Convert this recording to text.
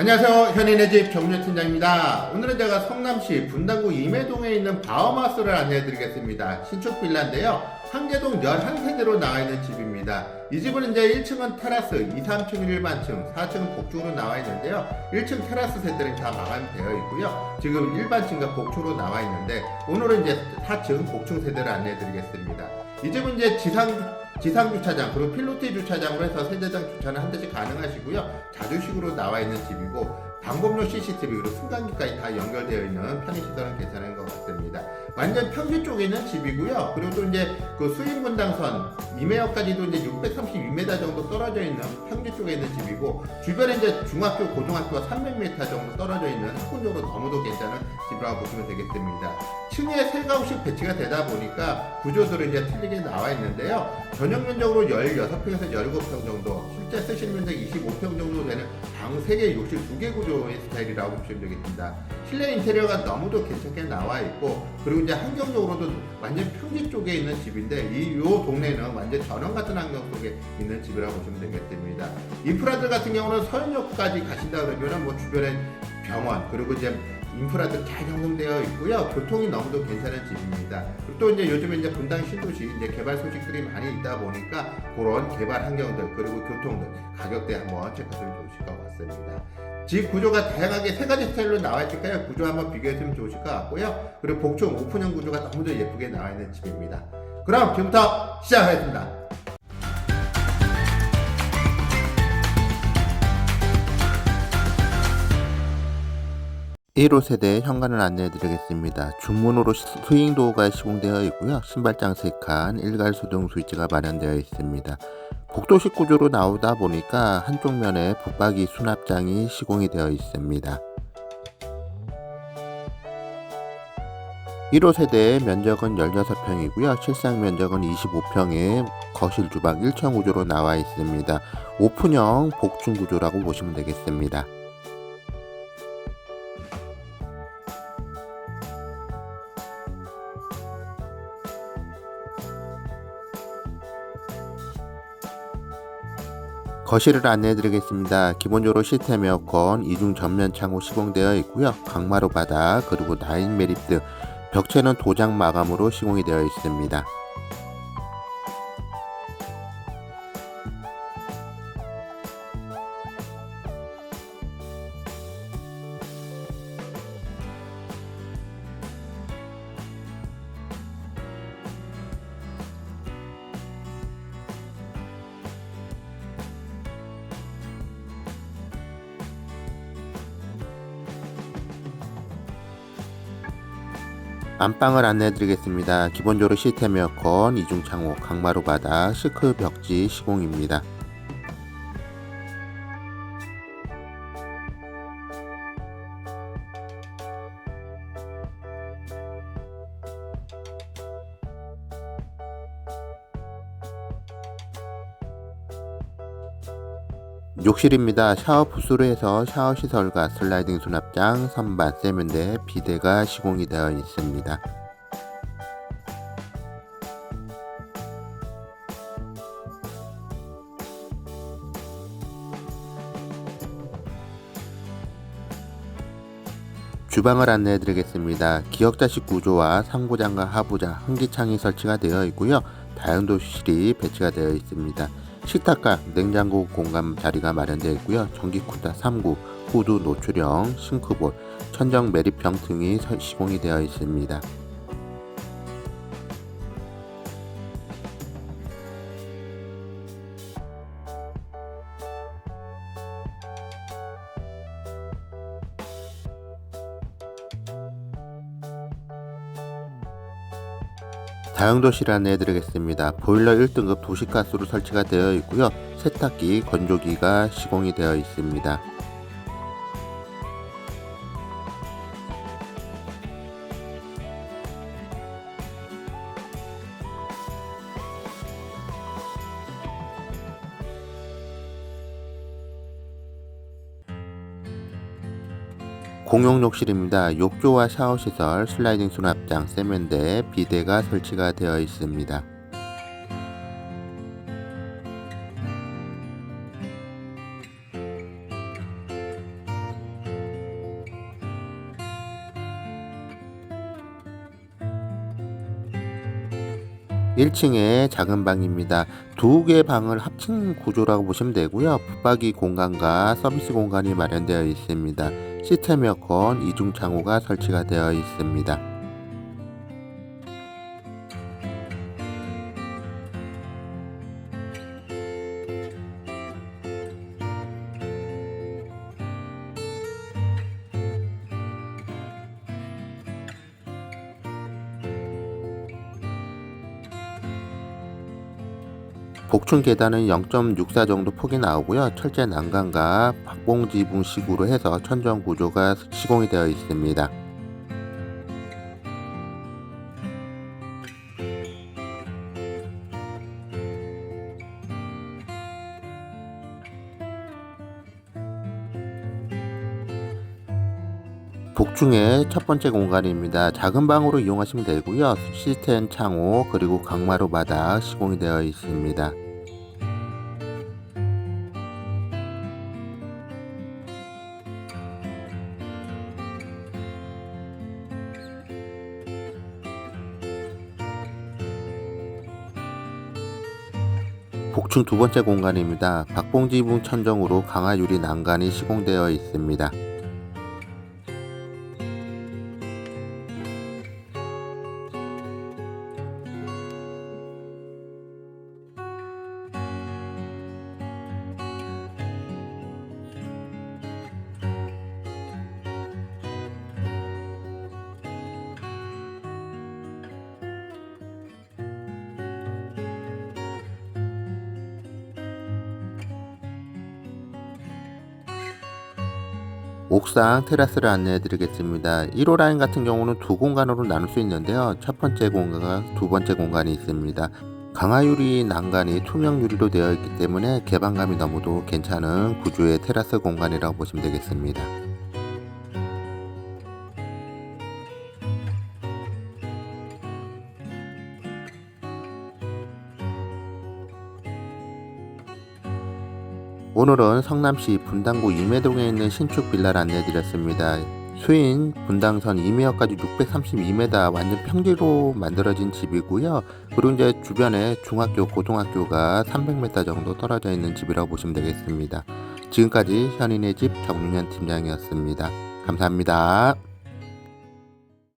안녕하세요. 현인의 집 정유 팀장입니다. 오늘은 제가 성남시 분당구 임해동에 있는 바우마스를 안내해드리겠습니다. 신축 빌라인데요. 한계동 11세대로 나와 있는 집입니다. 이 집은 이제 1층은 테라스, 2, 3층 일반층, 4층은 복층으로 나와 있는데요. 1층 테라스 세대는 다 마감되어 있고요. 지금 일반층과 복층으로 나와 있는데 오늘은 이제 4층 복층 세대를 안내해드리겠습니다. 이 집은 이제 지상 지상 주차장 그리고 필로티 주차장으로 해서 세대장 주차는 한 대씩 가능하시고요. 자주식으로 나와 있는 집이고 방법용 CCTV 그리고 승강기까지 다 연결되어 있는 편의시설은 괜찮은 것 같습니다. 완전 평지 쪽에 있는 집이고요. 그리고 또 이제 그 수인분당선 이매역까지도 이제 632m 정도 떨어져 있는 평지 쪽에 있는 집이고 주변에 이제 중학교, 고등학교가 300m 정도 떨어져 있는 학군적으로 너무도 괜찮은 집이라고 보시면 되겠습니다. 층에 세 가구씩 배치가 되다 보니까 구조들은 이제 틀리게 나와 있는데요. 전용 면적으로 16평에서 17평 정도, 실제 쓰시는 면적 25평 정도 되는 방 3개, 욕실 2개 구조 의 스타일이라고 보시면 되겠습니다. 실내 인테리어가 너무도 괜찮게 나와 있고, 그리고 이제 환경적으로도 완전 평지 쪽에 있는 집인데, 이 요 동네는 완전 전원 같은 환경 속에 있는 집이라고 보시면 되겠습니다. 인프라들 같은 경우는 서현역까지 가신다 그러면은 뭐 주변에 병원, 그리고 이제 인프라도 잘 형성되어 있고요. 교통이 너무도 괜찮은 집입니다. 그리고 또 이제 요즘에 이제 분당 신도시 이제 개발 소식들이 많이 있다 보니까 그런 개발 환경들 그리고 교통들 가격대 한번 체크하시면 좋으실 것 같습니다. 집 구조가 다양하게 세 가지 스타일로 나와 있으니까요. 구조 한번 비교해주면 좋으실 것 같고요. 그리고 복층 오픈형 구조가 너무도 예쁘게 나와 있는 집입니다. 그럼 지금부터 시작하겠습니다. 1호 세대 현관을 안내해 드리겠습니다. 중문으로 시- 스윙 도어가 시공되어 있고요. 신발장 3칸, 일괄 소등 스위치가 마련되어 있습니다. 복도식 구조로 나오다 보니까 한쪽 면에 붙박이 수납장이 시공이 되어 있습니다. 1호 세대의 면적은 16평이고요. 실상 면적은 25평에 거실 주방 1층 구조로 나와 있습니다. 오픈형 복층 구조라고 보시면 되겠습니다. 거실을 안내해 드리겠습니다. 기본적으로 시스템 에어컨, 이중 전면 창호 시공되어 있고요. 강마루 바닥, 그리고 나인 매립 등 벽체는 도장 마감으로 시공이 되어 있습니다. 안방을 안내해 드리겠습니다. 기본적으로 시스템 에어컨, 이중 창호, 강마루 바닥, 시크 벽지 시공입니다. 욕실입니다. 샤워 부스로 해서 샤워 시설과 슬라이딩 수납장, 선반, 세면대, 비데가 시공이 되어 있습니다. 주방을 안내해 드리겠습니다. 기역자식 구조와 상부장과 하부장, 환기창이 설치가 되어 있고요. 다용도실이 배치가 되어 있습니다. 식탁과 냉장고 공간 자리가 마련되어 있고요. 전기 쿠다 3구, 후드 노출형, 싱크볼, 천정 매립형 등이 설- 시공이 되어 있습니다. 다용도실 안내 해 드리겠습니다. 보일러 1등급 도시가스로 설치가 되어 있고요. 세탁기, 건조기가 시공이 되어 있습니다. 공용 욕실입니다. 욕조와 샤워 시설, 슬라이딩 수납장, 세면대, 비데가 설치가 되어 있습니다. 1층에 작은 방입니다. 두 개의 방을 합친 구조라고 보시면 되고요. 붙박이 공간과 서비스 공간이 마련되어 있습니다. 시스템 에어컨 이중 창호가 설치가 되어 있습니다. 복층 계단은 0.64 정도 폭이 나오고요. 철제 난간과 박봉지붕식으로 해서 천정 구조가 시공이 되어 있습니다. 복층의 첫 번째 공간입니다. 작은 방으로 이용하시면 되고요. 시스템 창호 그리고 강마루 바닥 시공이 되어 있습니다. 복층 두 번째 공간입니다. 박봉지붕 천정으로 강화 유리 난간이 시공되어 있습니다. 옥상 테라스를 안내해 드리겠습니다. 1호 라인 같은 경우는 두 공간으로 나눌 수 있는데요. 첫 번째 공간과 두 번째 공간이 있습니다. 강화유리 난간이 투명 유리로 되어 있기 때문에 개방감이 너무도 괜찮은 구조의 테라스 공간이라고 보시면 되겠습니다. 오늘은 성남시 분당구 임해동에 있는 신축 빌라를 안내해드렸습니다. 수인 분당선 임해역까지 632m 완전 평지로 만들어진 집이고요. 그리고 이제 주변에 중학교, 고등학교가 300m 정도 떨어져 있는 집이라고 보시면 되겠습니다. 지금까지 현인의 집 정윤현 팀장이었습니다. 감사합니다.